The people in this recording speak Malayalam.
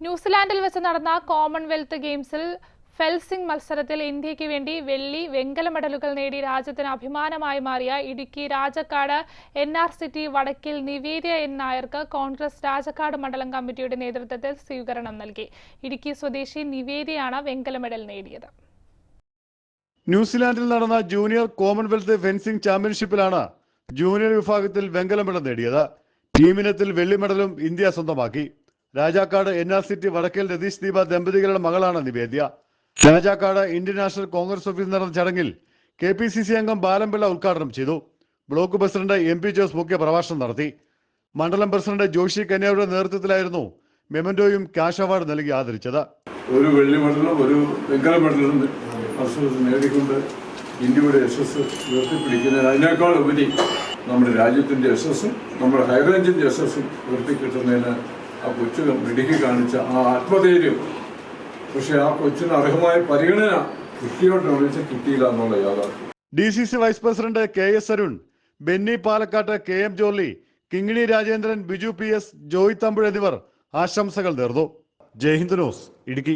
ന്യൂസിലാൻഡിൽ വെച്ച് നടന്ന കോമൺവെൽത്ത് ഗെയിംസിൽ ഫെൽസിംഗ് മത്സരത്തിൽ ഇന്ത്യയ്ക്ക് വേണ്ടി വെള്ളി വെങ്കല മെഡലുകൾ നേടി രാജ്യത്തിന് അഭിമാനമായി മാറിയ Idukki Rajakkad N R city Vadakkil Nivedya N നായർക്ക് കോൺഗ്രസ് രാജക്കാട് മണ്ഡലം കമ്മിറ്റിയുടെ നേതൃത്വത്തിൽ സ്വീകരണം നൽകി. ഇടുക്കി സ്വദേശി നിവേദ്യയാണ് വെങ്കല മെഡൽ നേടിയത്. ന്യൂസിലാൻഡിൽ നടന്ന ജൂനിയർ കോമൺവെൽത്ത് ഫെൻസിംഗ് ചാമ്പ്യൻഷിപ്പിലാണ് ജൂനിയർ വിഭാഗത്തിൽ വെങ്കല മെഡൽ നേടിയത്. ടീമിനത്തിൽ വെള്ളി മെഡലും ഇന്ത്യ സ്വന്തമാക്കി. Rajakkad N R city Vadakkel Ratheesh Deepa ദമ്പതികളുടെ മകളാണ് Nivedya. Rajakkad Indian national Congress ഓഫീസിൽ നടന്ന ചടങ്ങിൽ കെ പി സി സി അംഗം ബാലംപിള്ള ഉദ്ഘാടനം ചെയ്തു. Block president M P Jose മുഖ്യ പ്രഭാഷണം നടത്തി. മണ്ഡലം പ്രസിഡന്റ് ജോഷി കന്യാവരുടെ നേതൃത്വത്തിലായിരുന്നു മെമന്റോയും ക്യാഷ് അവാർഡ് നൽകി ആദരിച്ചത്. ഒരു വെള്ളി മെഡലും ഒരു വെങ്കല മെഡലും നേടിക്കൊണ്ട് ഇന്ത്യയുടെ യശസ് ഉയർത്തിപ്പിടിക്കുന്നതിന് അതിനേക്കാൾ ഉപരി നമ്മുടെ രാജ്യത്തിന്റെ യശസ്സും നമ്മുടെ ഹൈറേഞ്ചിന്റെ യശസ്സും ഉയർത്തിക്കിട്ടുന്നതിന് ആ കൊച്ചു മിടുക്കി കാണിച്ച ആ ആത്മധൈര്യം. പക്ഷെ ആ കൊച്ചിന് അർഹമായ പരിഗണന കിട്ടിയോട്ട് വിളിച്ച് കിട്ടിയില്ല എന്നുള്ള യാഥാർത്ഥ്യം. D C C vice president K S Arun Benny Palakkatt K M Jorly Kingini Rajendran Biju P S Joy Thampil എന്നിവർ ആശംസകൾ നേർന്നു. ജയ്ഹിന്ദ് ന്യൂസ് ഇടുക്കി.